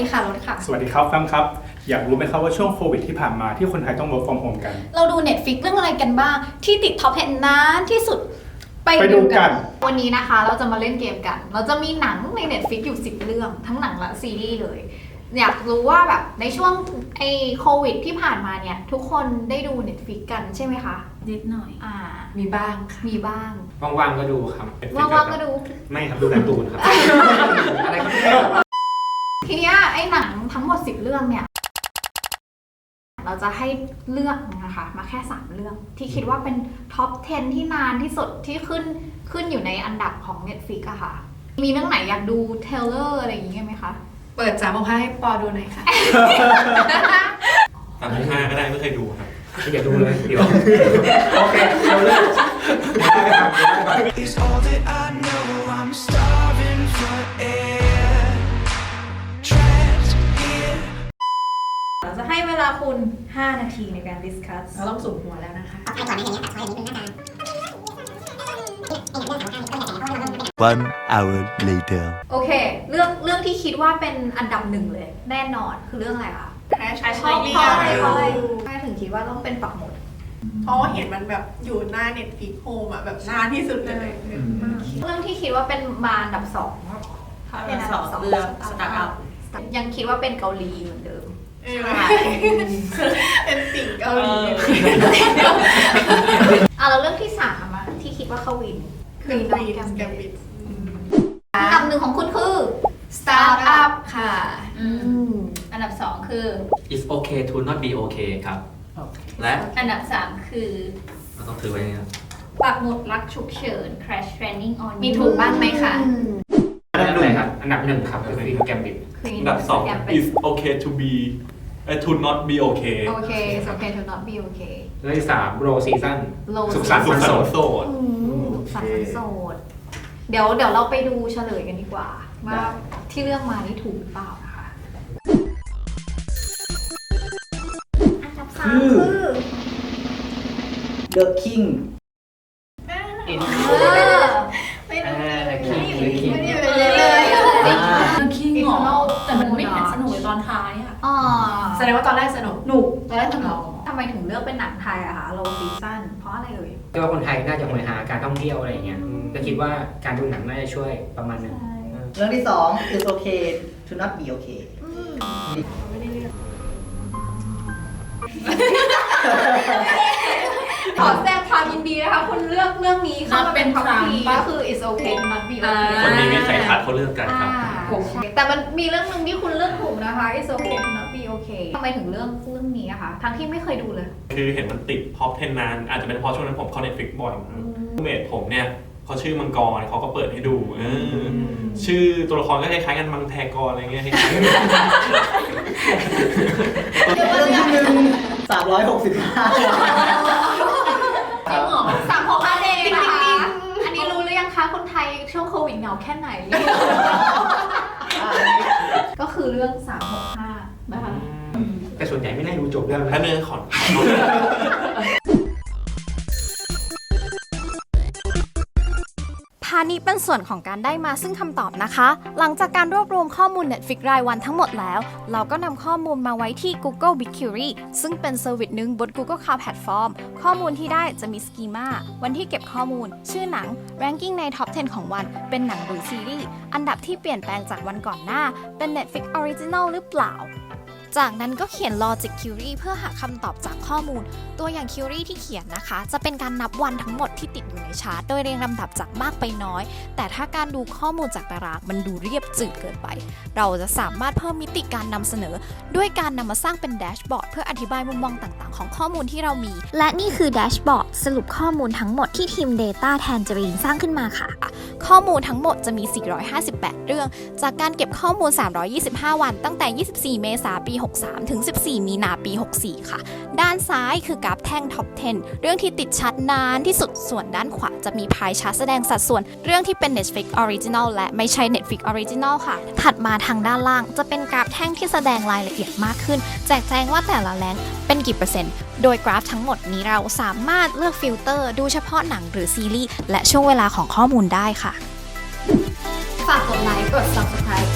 ดีค่ะรถค่ะ สวัสดีครับแฟมครับ อยากรู้ไหมครับว่าช่วงโควิดที่ผ่านมาที่คนไทยต้อง work from home กัน เราดู Netflix เรื่องอะไรกันบ้าง ที่ติดท็อป10นานที่สุดไปไปดูกัน วันนี้นะคะเราจะมาเล่นเกมกัน เราจะมีหนังใน Netflix อยู่ 10 เรื่อง ทั้งหนังและซีรีส์เลย อยากรู้ว่าแบบในช่วงไอโควิดที่ผ่านมาเนี่ย ทุกคนได้ดู Netflix กันใช่ไหมคะนิดหน่อย อ่า มีบ้างค่ะ มีบ้าง ว่างๆก็ดูครับว่างๆก็ดู ไม่ครับดูการ์ตูนครับ อะไรครับเนี่ย ทีเนี้ยไอ้หนังทั้งหมด 10 เรื่องเนี่ย เราจะให้เลือกนะคะ มาแค่ 3 เรื่องที่คิดว่าเป็นท็อป 10 ที่นานที่สุดที่ขึ้นขึ้นอยู่ในอันดับของ Netflix อะค่ะ มีเรื่องไหนอยากดูเทเลอร์อะไรอย่างงี้ไหมคะ เปิดสามโมงห้าให้ปอดูหน่อยค่ะ สามสิบห้าก็ได้ไม่เคยดูครับ อย่าดูเลยเดี๋ยว โอเคเราเลิก is all that I know. I'm starving เราจะให้เวลาคุณ 5 นาทีในการดิสคัสเราต้องสูงหัวแล้วนะคะ One hour later. โอเค เรื่องเรื่องที่คิดว่าเป็นอันดับหนึ่งเลย แน่นอนคือเรื่องอะไรคะ Crash เพราะ Landing เพราะอะไรเพราะอะไรทำไมถึงคิดว่าต้องเป็นปักหมุดเพราะว่าเห็นมันแบบอยู่หน้า Netflix Home อะแบบนานที่สุดเลยเรื่องที่คิดว่าเป็นมาอันดับสอง เป็นอันดับสอง เรื่อง Startup ยังคิดว่าเป็นเกาหลีเหมือนเดิม เออเป็นติ่งเกาหลีอะแล้วเรื่องที่สามอะที่คิดว่าเขาวินคือน้วีองนแกมแกมบิบิดดอันดับหนึ่งของคุณคือ Startup ค่ะอืมอันดับ2คือ It's okay to not be okay ครับ และอันดับ3คือเราต้องถือไว้เนี่ยปักหมุดรักฉุกเฉิน Crash Landing on You มีถูกบ้างไหมคะ อันดับหนึ่งครับ อันดับหนึ่งครับคือฟิล์มแกมบิดอันดับสอง is okay to be เอ่อ to not be okay โอเค it's okay to not be okay เรื่องที่สามโรซีซั่น Low สุขสันต์ สุวัขนสัโสนดต์โสด อืมสันสันโสด เดี๋ยวเดี๋ยวเราไปดูเฉลยกันดีกว่า ว่าที่เลือกมานี่ถูกหรือเปล่านะคะ อันดับสามคือ The King เออ แสดงว่าตอนแรกสนุก หนุกตอนแรกสนุกทำไมถึงเลือกเป็นหนังไทยอะคะ low season เพราะอะไรเอ่ยก็ว่าคนไทยน่าจะหวยหาการท่องเที่ยวอะไรอย่างเงี้ยก็คิดว่าการดูหนังน่าจะช่วยประมาณหนึงเรื่องที่สอง is okay to not be okay ขอแสดงความยินดีนะคะคุณเลือกเรื่องนี้เข้ามาเป็นท็อปนับเป็นทีครั้งก็คือ is okay to not be อ่า okay คนนี้มีใส่ทัดเขาเลือกกันครับอ่าแต่มันมีเรื่องหนึ่งที่คุณเลือกถูกนะคะ is okay to not be okay ทำไมถึงเลือกเรื่องนี้อะคะทั้งที่ไม่เคยดูเลย คือเห็นมันติดท็อป 10 นาน อาจจะเป็นเพราะช่วงนั้นผมเข้า Netflix บ่อยเมทผมเนี่ยเขาชื่อมังกรเขาก็เปิดให้ดูเอออชื่อตัวละครก็คล้ายๆกันมังแทกรอะไรเงี้ยคล้ายๆกันเรื่องที่หนึ่งสามร้อยหกสิบห้าจริงเหรอสามหกห้าเดย์นะคะอันนี้รู้หรือยังคะคนไทยช่วงโควิดเหงาแค่ไหน ก็คือเรื่อง365นะคะแต่ส่ วนใหญ่ไม่ได้ดูจบเรื่องถ้านะเนื้อขอนพานี้เป็นส่วนของการได้มาซึ่งคำตอบนะคะ หลังจากการรวบรวมข้อมูล Netflix รายวันทั้งหมดแล้ว เราก็นำข้อมูลมาไว้ที่ Google BigQuery ซึ่งเป็นเซอร์วิสหนึ่งบน Google Cloud Platform ข้อมูลที่ได้จะมีสกีมาวันที่เก็บข้อมูล ชื่อหนัง ranking ใน Top 10 ของวัน เป็นหนังหรือซีรีส์ อันดับที่เปลี่ยนแปลงจากวันก่อนหน้า เป็น Netflix Original หรือเปล่า จากนั้นก็เขียน Logic Query เพื่อหาคำตอบจากข้อมูล ตัวอย่าง Query ที่เขียนนะคะ จะเป็นการนับวันทั้งหมดที่ติดอยู่ในชาร์ตโดยเรียงลำดับจากมากไปน้อย แต่ถ้าการดูข้อมูลจากตารางมันดูเรียบจืดเกินไป เราจะสามารถเพิ่มมิติการนำเสนอ ด้วยการนำมาสร้างเป็นแดชบอร์ดเพื่ออธิบายมุมมองต่างๆ ของข้อมูลที่เรามี และนี่คือแดชบอร์ดสรุปข้อมูลทั้งหมดที่ทีม Data Tangerine สร้างขึ้นมาค่ะ ข้อมูลทั้งหมดจะมี 458 เรื่อง จากการเก็บข้อมูล 325 วัน ตั้งแต่ 24 เมษายนปี 63 ถึง 14 มีนาปี 64 ค่ะ ด้านซ้ายคือกราฟแท่งท็อป 10 เรื่องที่ติดชัดนานที่สุด ส่วนด้านขวาจะมีพายชาร์ตแสดงสัดส่วน เรื่องที่เป็น Netflix Original และไม่ใช่ Netflix Original ค่ะ ถัดมาทางด้านล่างจะเป็นกราฟแท่งที่แสดงรายละเอียดมากขึ้น แจกแจงว่าแต่ละแรง เป็นกี่เปอร์เซ็นต์ โดยกราฟทั้งหมดนี้เราสามารถเลือกฟิลเตอร์ ดูเฉพาะหนังหรือซีรีส์ และช่วงเวลาของข้อมูลได้ค่ะ ฝากกดไลค์ กด subscribe